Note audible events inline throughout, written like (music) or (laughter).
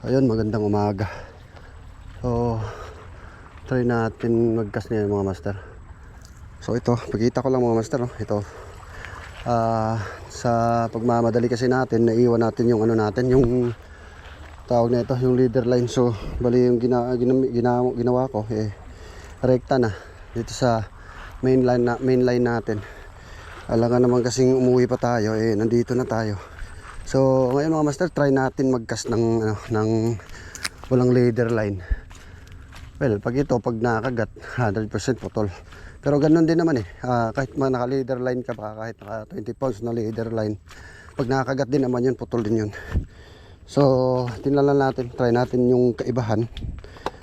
Ayun, magandang umaga. So, try natin magkas ngayon mga master. So ito, pagkita ko lang mga master, no? ito. Ah, sa pagmamadali kasi natin, naiwan natin yung ano natin, yung tawag na ito, yung leader line. So, bali yung gina, gina, gina, ginawa ko, eh, rekta na dito sa main line, na, main line natin. Alangan naman kasing umuwi pa tayo, eh, nandito na tayo. So, ngayon mga master, try natin magkas ng, ano, ng walang leader line. Well, pag ito, pag nakagat, 100% putol. Pero ganun din naman eh. Ah, kahit mga naka-leader line ka pa, kahit naka 20 pounds na leader line, pag nakagat din naman yun, putol din yun. So, tingnan lang natin, try natin yung kaibahan.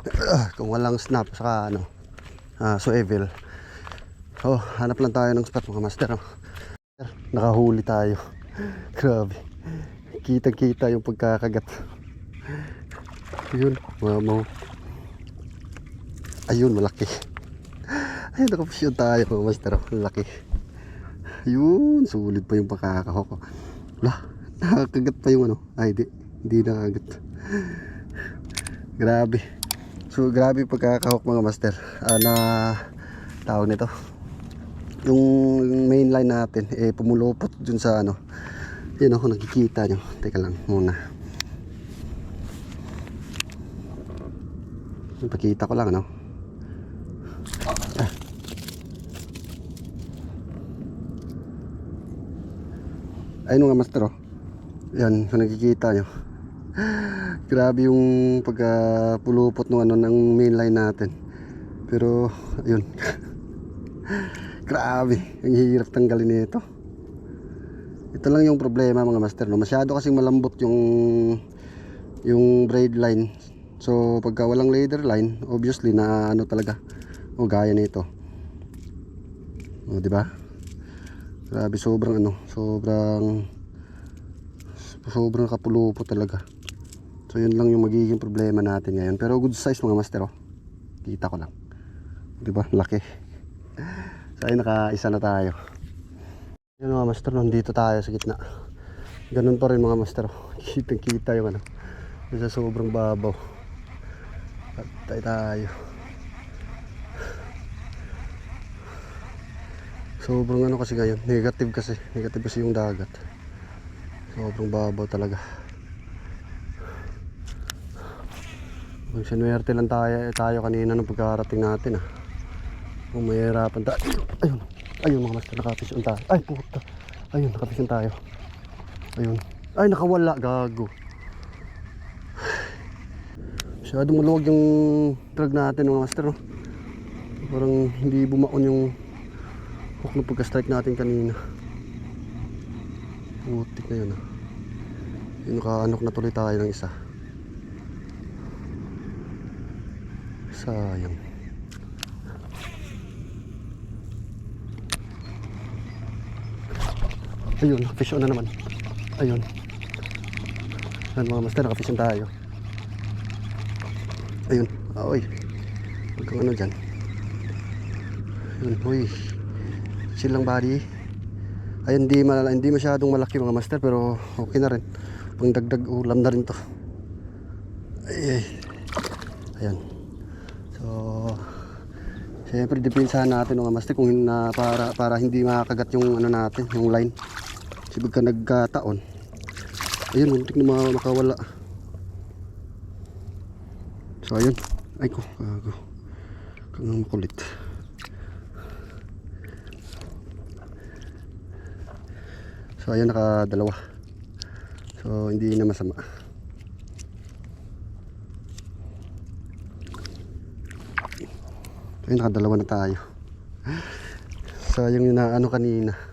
(coughs) Kung walang snap, saka ano, ah, so evil. Oh, hanap lang tayo ng spot mga master. Oh. Nakahuli tayo. (laughs) Grabe. Kita-kita yung pagkakagat. Yun, mamaw. Ayun, malaki. Ayun, nakapasyon tayo master. oh. Laki. Ayun, sulit pa yung pagkakahok. Lah, nakakagat pa yung ano. Ay, di. Hindi nakagat. Grabe. So, grabe pagkakahok mga master. Ah, na tawag nito. Yung main line natin, eh, pumulupot dun sa ano. Yun ako, nakikita nyo. Teka lang muna. Pakita ko lang, ano. Ayun nga master oh. Yan, kung nakikita nyo. (gasps) Grabe yung pagpulupot ng ano ng main line natin. Pero ayun. (laughs) Grabe, ang hirap tanggalin nito. Ito lang yung problema mga master no. Masyado kasing malambot yung yung braid line. So pagka walang leader line, obviously na ano talaga. O gaya nito. O di ba? Grabe sobrang ano, sobrang sobrang kapulupo talaga. So yun lang yung magiging problema natin ngayon. Pero good size mga master oh. Kita ko lang. 'Di ba? Laki. (laughs) So ayun naka-isa na tayo. Yun mga master, nandito tayo sa gitna. Ganun pa rin mga master. (laughs) Kitang kita yung ano. Yung Sa sobrang babaw. At tayo tayo. Sobrang ano kasi ngayon, negative kasi. Negative kasi yung dagat. Sobrang babaw talaga. Kung sinuwerte lang tayo, tayo kanina nung pagkarating natin ah. Kung mahirapan tayo. Ayun. Ayun mga master, nakapisyon tayo. Ay puta. Ayun, nakapisyon tayo. Ayun. Ay nakawala, gago. Masyadong maluwag yung drag natin mga master. No? Parang hindi bumaon yung hook na pagka-strike natin kanina. Putik na yun ah. Yung nakaanok na tuloy tayo ng isa. Sayang. Ayun, fish on na naman. Ayun. Yan mga master, nakafish on tayo. Ayun, oy. Huwag kang ano dyan. Ayun, uy. Chill lang body. Ayun, hindi, malala, hindi masyadong malaki mga master, pero okay na rin. Pang dagdag ulam na rin to. Ay, ay. Ayan. So, Siyempre, depensahan natin mga master kung na, para, para hindi makakagat yung ano natin, yung line. Kasi pagka nagkataon, ayun, muntik na ma- makawala. So, ayun. Ay ko, gago. Kang makulit. So, ayun, nakadalawa. So, hindi na masama. Ayun, nakadalawa na tayo. Sayang yung naano kanina.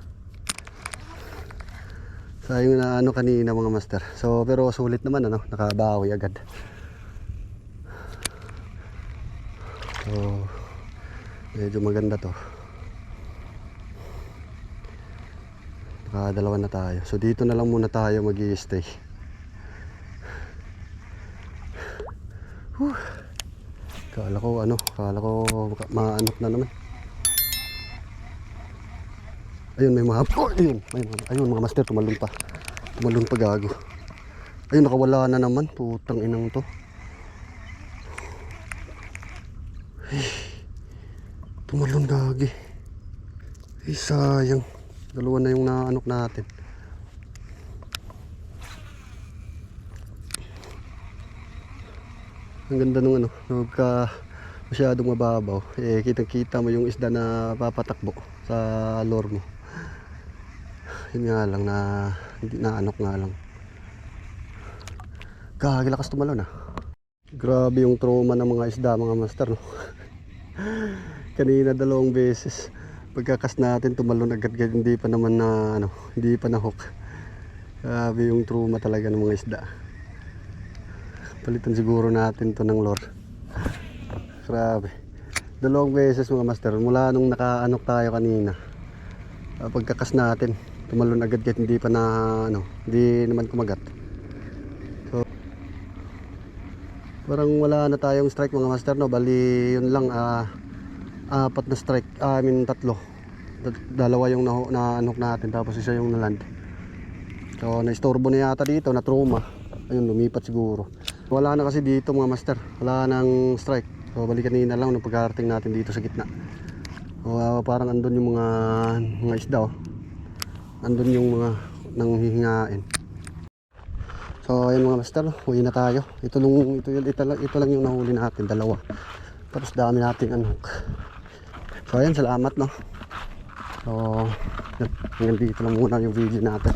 Sayang yung naano kanina mga master. So, pero sulit naman ano, nakabawi agad. So, medyo maganda to. Nakadalawa na tayo. So, dito na lang muna tayo mag stay Kala ko ano, kala ko maanok na naman. Ayun, may mga (clears throat) ayun, may mga, ayun mga master tumalon pa. Tumalon pa gago. Ayun, nakawala na naman. Putang inang to. Ay, (sighs) tumalon gagi. Ay, sayang. Dalawa na yung naanok natin. Ang ganda nung ano, nagka masyadong mababaw. Eh, kitang-kita mo yung isda na papatakbo sa lure mo. Yun nga lang na hindi na nga lang. Gagi lakas tumalon ah. Grabe yung trauma ng mga isda mga master no. (laughs) Kanina dalawang beses. Pagkakas natin tumalon agad agad hindi pa naman na ano, hindi pa na hook. Grabe yung trauma talaga ng mga isda. Palitan siguro natin to ng lure. Grabe. Dalawang beses mga master mula nung nakaanok tayo kanina. Ah, pagkakas natin tumalon agad kahit hindi pa na ano, hindi naman kumagat. So parang wala na tayong strike mga master no, bali yun lang ah apat na strike, ah, I mean tatlo. Da- Dalawa yung na, naanok natin tapos isa yung naland. So naistorbo na yata dito na trauma. Ayun lumipat siguro. Wala na kasi dito mga master. Wala nang strike. So bali kanina lang nung pagkarating natin dito sa gitna. Ah, parang andun yung mga mga isda oh. Andun yung mga nanghihingain. So ayun mga master, uwi na tayo. Ito nung ito, ito, lang, ito lang yung nahuli natin, dalawa. Tapos dami nating ano. So ayun, salamat no. So, hanggang dito lang muna yung video natin.